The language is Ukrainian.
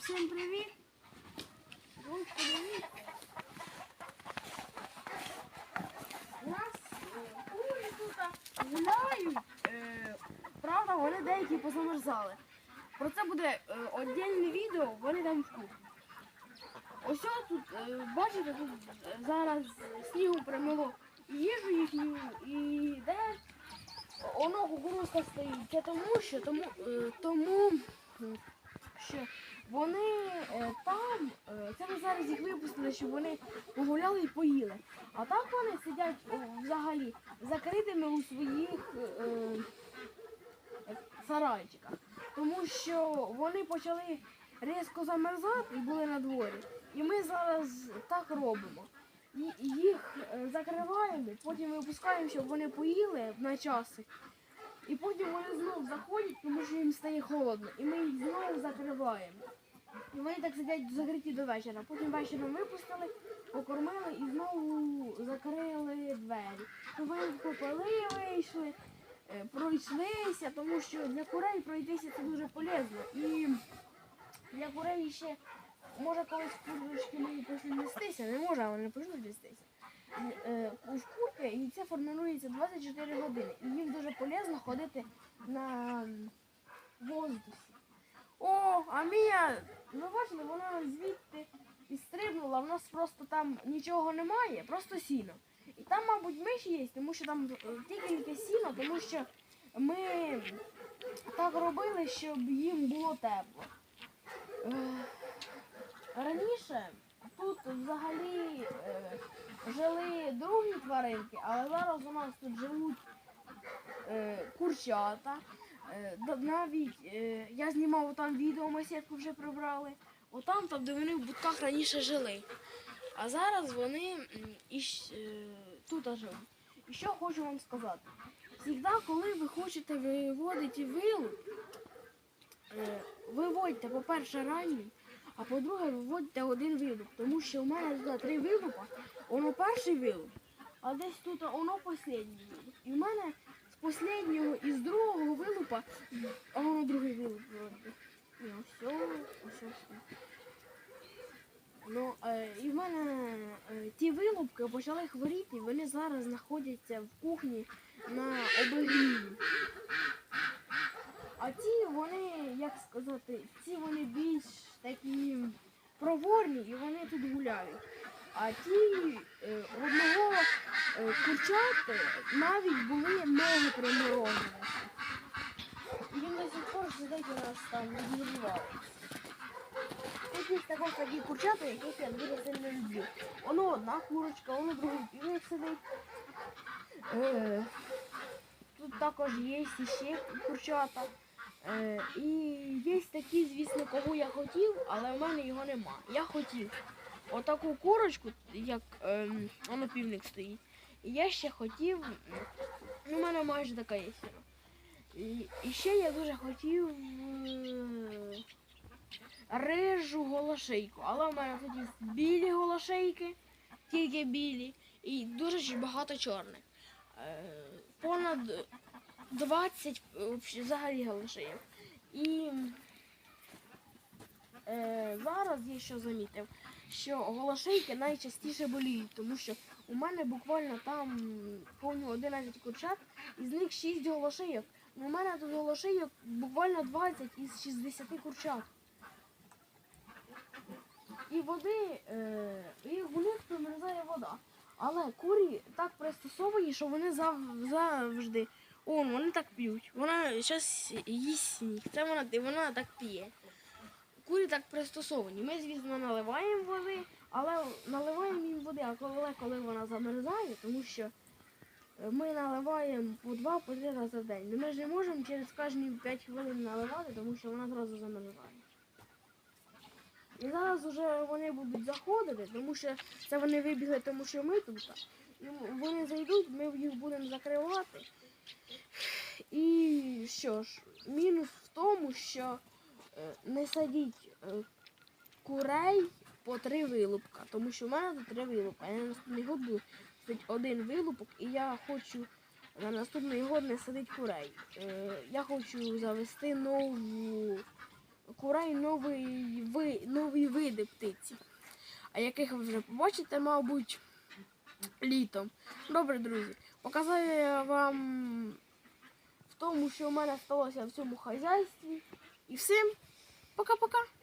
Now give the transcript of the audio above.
Всім привіт! Ось привіт! У нас е, курі тут гуляють. Е, правда, вони деякі позамерзали. Про це буде е, відео, вони там в кухні. Ось ось тут, е, бачите, тут е, зараз снігу примило їжу їхню, і де воно кукурузка стоїть. Це тому, що тому, е, що вони е, там, е, це ми зараз їх випустили, щоб вони погуляли і поїли. А так вони сидять е, взагалі закритими у своїх е, е, сарайчиках. Тому що вони почали різко замерзати і були на дворі. І ми зараз так робимо. І- Їх е, закриваємо, потім випускаємо, щоб вони поїли на часи. І потім вони знову заходять, тому що їм стає холодно. І ми їх знову закриваємо. І вони так сидять закриті до вечора. Потім вечором випустили, покормили і знову закрили двері. То вони попили, вийшли, е, пройшлися, тому що для курей пройтися це дуже полезно. І для курей ще може колись курочки мої почнуть нестися, не може, вони почнуть нестися. Е, У шкурки і це формирується 24 години. І їм дуже полезно ходити на воздусі. О, а Мія, ви бачили, вона звідти і стрибнула, в нас просто там нічого немає, просто сіно. І там, мабуть, миші є, тому що там е, тільки сіно, тому що ми так робили, щоб їм було тепло. Е, Раніше тут взагалі жили другі тваринки, але зараз у нас тут живуть е, курчата. Е, навіть е, я знімав там відео, ми сітку вже прибрали. Отам, там, де вони в будках раніше жили. А зараз вони іщ, е, тут живуть. І що хочу вам сказати. Завжди, коли ви хочете виводити вилуп, е, виводьте, по-перше, ранній, а по-друге, виводьте один вилуп. Тому що у мене тут три вилупа, воно перший вилуп, а десь тут воно останній. І в мене з останнього і з другого вилупа, а воно другий вилуп. Ні, ось, ось, ось. Ну, е, і в мене е, ті вилупки почали хворіти, вони зараз знаходяться в кухні на обігріві. А ті вони, як сказати, ці вони більш такі проворні і вони тут гуляють. А ті е, одного е, курчати навіть були ноги приморожені. Він до сих пор сидить у нас там відігрівається. Тут є також такі курчата, яких я дуже сильно люблю. Воно одна курочка, воно другий півник сидить. Е, тут також є ще курчата. Е, і є такі, звісно, кого я хотів, але в мене його нема. Я хотів отаку курочку, як ем, воно стоїть. І я ще хотів, ну, в мене майже така є. І, і ще я дуже хотів е, рижу голошейку. Але в мене є білі голошейки, тільки білі, і дуже багато чорних. Е, понад 20 взагалі голошеїв. І е, зараз я що замітив, що голошейки найчастіше боліють, тому що у мене буквально там повні 11 курчат, із них 6 голошейок. У мене тут голошейок буквально 20 із 60 курчат. І води, е, і в них примерзає вода. Але курі так пристосовані, що вони зав, завжди. Он, вони так п'ють. Вона зараз їсть сніг. Це вона, вона так п'є. Курі так пристосовані. Ми, звісно, наливаємо води, але наливаємо їм води, а коли, коли вона замерзає, тому що ми наливаємо по два, по три рази в день. Ми ж не можемо через кожні 5 хвилин наливати, тому що вона зразу замерзає. І зараз вже вони будуть заходити, тому що це вони вибігли, тому що ми тут. Вони зайдуть, ми їх будемо закривати. І що ж, мінус в тому, що е, не садіть е, курей по три вилупка, тому що в мене три вилупка. Я на наступний год буду садити один вилупок, і я хочу на наступний год не садити курей. Е, я хочу завести нову курей новий, ви, нові види птиці, а яких ви вже побачите, мабуть, літом. Добре, друзі, показаю я вам в тому, що в мене сталося в цьому хазяйстві. І всім пока-пока!